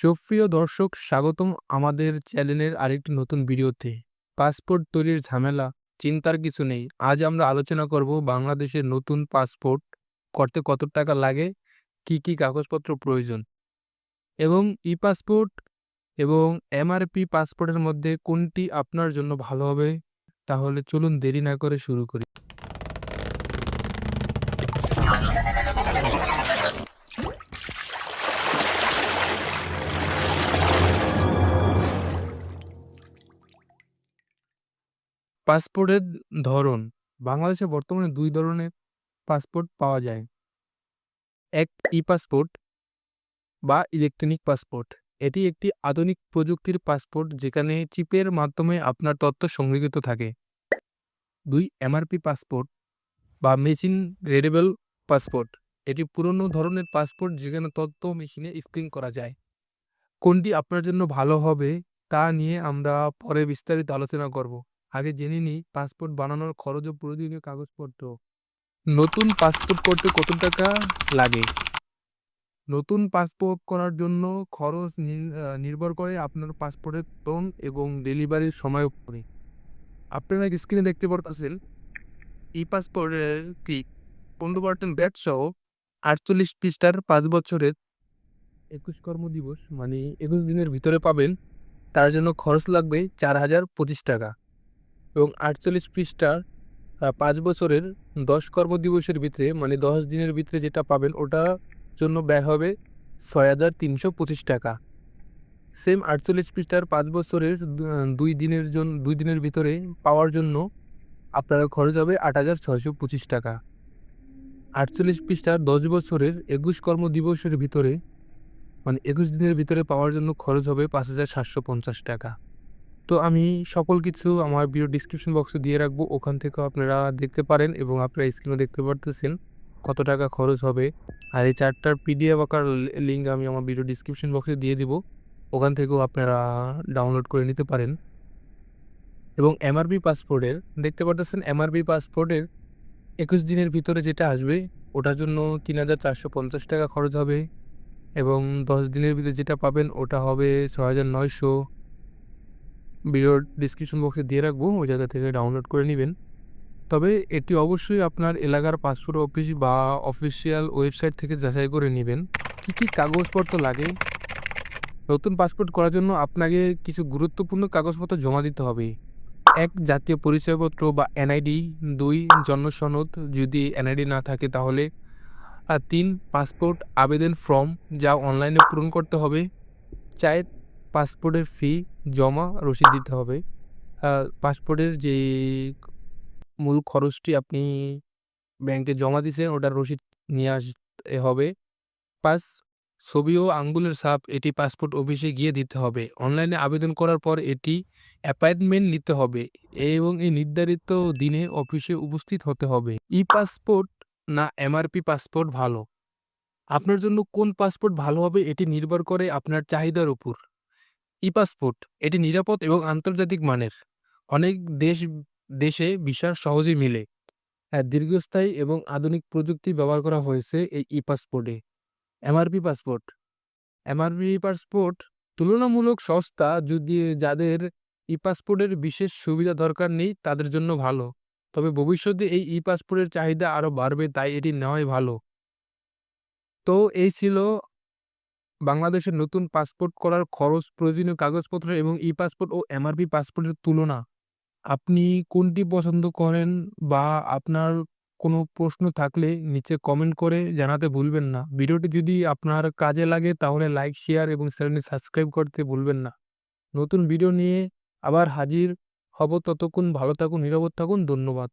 সুপ্রিয় দর্শক, স্বাগতম আমাদের চ্যানেলের আরেকটি নতুন ভিডিওতে। পাসপোর্ট তৈরির ঝামেলা, চিন্তার কিছু নেই। আজ আমরা আলোচনা করব বাংলাদেশের নতুন পাসপোর্ট, করতে কত টাকা লাগে, কি কি কাগজপত্র প্রয়োজন এবং ই পাসপোর্ট এবং এমআরপি পাসপোর্টের মধ্যে কোনটি আপনার জন্য ভালো হবে, তাহলে চলুন দেরি না করে শুরু করি। পাসপোর্টের ধরন, বাংলাদেশে বর্তমানে দুই ধরনের পাসপোর্ট পাওয়া যায়। এক ই পাসপোর্ট বা ইলেকট্রনিক পাসপোর্ট। এটি একটি আধুনিক প্রযুক্তির পাসপোর্ট যেখানে চিপের মাধ্যমে আপনার তথ্য সংরক্ষিত থাকে। দুই এমআরপি পাসপোর্ট বা মেশিন রেডেবল পাসপোর্ট। এটি পুরনো ধরনের পাসপোর্ট যেখানে তথ্য মেশিনে স্ক্রিন করা যায়। কোনটি আপনার জন্য ভালো হবে তা নিয়ে আমরা পরে বিস্তারিত আলোচনা করব। আগে জেনে নিই পাসপোর্ট বানানোর খরচ ও প্রয়োজনীয় কাগজপত্র। নতুন পাসপোর্ট করতে কত টাকা লাগে? নতুন পাসপোর্ট করার জন্য খরচ নির্ভর করে আপনার পাসপোর্টের টোন এবং ডেলিভারির সময় উপরে। আপনারা স্ক্রিনে দেখতে পারতেছেন? ই পাসপোর্টের কি পনেরো পার্সেন্ট ব্যাট সহ আটচল্লিশ পৃষ্ঠার পাঁচ বছরের একুশ কর্মদিবস মানে একুশ দিনের ভিতরে পাবেন। তার জন্য খরচ লাগবে চার হাজার পঁচিশ টাকা। এবং আটচল্লিশ পৃষ্ঠার পাঁচ বছরের দশ কর্মদিবসের ভিতরে মানে দশ দিনের ভিতরে যেটা পাবেন, ওটার জন্য ব্যয় হবে ছয় হাজার তিনশো পঁচিশ টাকা। সেম আটচল্লিশ পৃষ্ঠার পাঁচ বছরের দুই দিনের জন্য দুই দিনের ভিতরে পাওয়ার জন্য আপনার খরচ হবে আট হাজার ছয়শো পঁচিশ টাকা। আটচল্লিশ পৃষ্ঠার দশ বছরের একুশ কর্মদিবসের ভিতরে মানে একুশ দিনের ভিতরে পাওয়ার জন্য খরচ হবে পাঁচ হাজার সাতশো পঞ্চাশ টাকা। তো আমি সকল কিছু আমার ভিডিও ডিসক্রিপশন বক্সে দিয়ে রাখব। ওখান থেকেও আপনারা দেখতে পারেন এবং আপনারা স্ক্রিনে দেখতে পারতেছেন কত টাকা খরচ হবে। আর এই চারটার পিডিএফ আকার লিঙ্ক আমি আমার ভিডিও ডিসক্রিপশন বক্সে দিয়ে দিব। ওখান থেকেও আপনারা ডাউনলোড করে নিতে পারেন। এবং এমআরপি পাসপোর্টের দেখতে পারতেছেন এমআরপি পাসপোর্টের একুশ দিনের ভিতরে যেটা আসবে, ওটার জন্য তিন হাজার চারশো পঞ্চাশ টাকা খরচ হবে। এবং দশ দিনের ভিতরে যেটা পাবেন, ওটা হবে ছ হাজার নয়শো। ভিডিওর ডিসক্রিপশন বক্সে দিয়ে রাখব, ওই জায়গা থেকে ডাউনলোড করে নেবেন। তবে এটি অবশ্যই আপনার এলাকার পাসপোর্ট অফিস বা অফিসিয়াল ওয়েবসাইট থেকে যাচাই করে নেবেন। কী কী কাগজপত্র লাগে? নতুন পাসপোর্ট করার জন্য আপনাকে কিছু গুরুত্বপূর্ণ কাগজপত্র জমা দিতে হবে। এক, জাতীয় পরিচয়পত্র বা এনআইডি দুই, জন্ম সনদ, যদি এনআইডি না থাকে তাহলে। আর তিন, পাসপোর্ট আবেদন ফর্ম যা অনলাইনে পূরণ করতে হবে। চার পাসপোর্টের ফি জমা রসিদ দিতে হবে। পাসপোর্টের যে মূল খরচটি আপনি ব্যাংকে জমা দিয়েছেন, ওটার রসিদ নিয়ে আসতে হবে। পাস ছবি ও আঙ্গুলের ছাপ এটি পাসপোর্ট অফিসে গিয়ে দিতে হবে। অনলাইনে আবেদন করার পর এটি অ্যাপয়েন্টমেন্ট নিতে হবে এবং এই নির্ধারিত দিনে অফিসে উপস্থিত হতে হবে। ই পাসপোর্ট না এমআরপি পাসপোর্ট ভালো? আপনার জন্য কোন পাসপোর্ট ভালো হবে এটি নির্ভর করে আপনার চাহিদার উপর। ই পাসপোর্ট এটি নিরাপদ এবং আন্তর্জাতিক মানের। অনেক দেশ, দেশে ভিসা সহজেই মিলে। হ্যাঁ দীর্ঘস্থায়ী এবং আধুনিক প্রযুক্তি ব্যবহার করা হয়েছে এই ই পাসপোর্টে এমআরপি পাসপোর্ট। এমআরপি পাসপোর্ট তুলনামূলক সস্তা, যদি যাদের ই পাসপোর্টের বিশেষ সুবিধা দরকার নেই, তাদের জন্য ভালো। তবে ভবিষ্যতে এই ই পাসপোর্টের চাহিদা আরও বাড়বে, তাই এটি নেওয়াই ভালো। তো এই ছিল বাংলাদেশের নতুন পাসপোর্ট করার খরচ প্রয়োজনীয় কাগজপত্র এবং ই পাসপোর্ট ও এমআরপি পাসপোর্টের তুলনা। আপনি কোনটি পছন্দ করেন বা আপনার কোনো প্রশ্ন থাকলে নিচে কমেন্ট করে জানাতে ভুলবেন না। ভিডিওটি যদি আপনার কাজে লাগে তাহলে লাইক শেয়ার এবং চ্যানেলটি সাবস্ক্রাইব করতে ভুলবেন না। নতুন ভিডিও নিয়ে আবার হাজির হব। ততক্ষণ ভালো থাকুন, নিরাপদ থাকুন। ধন্যবাদ।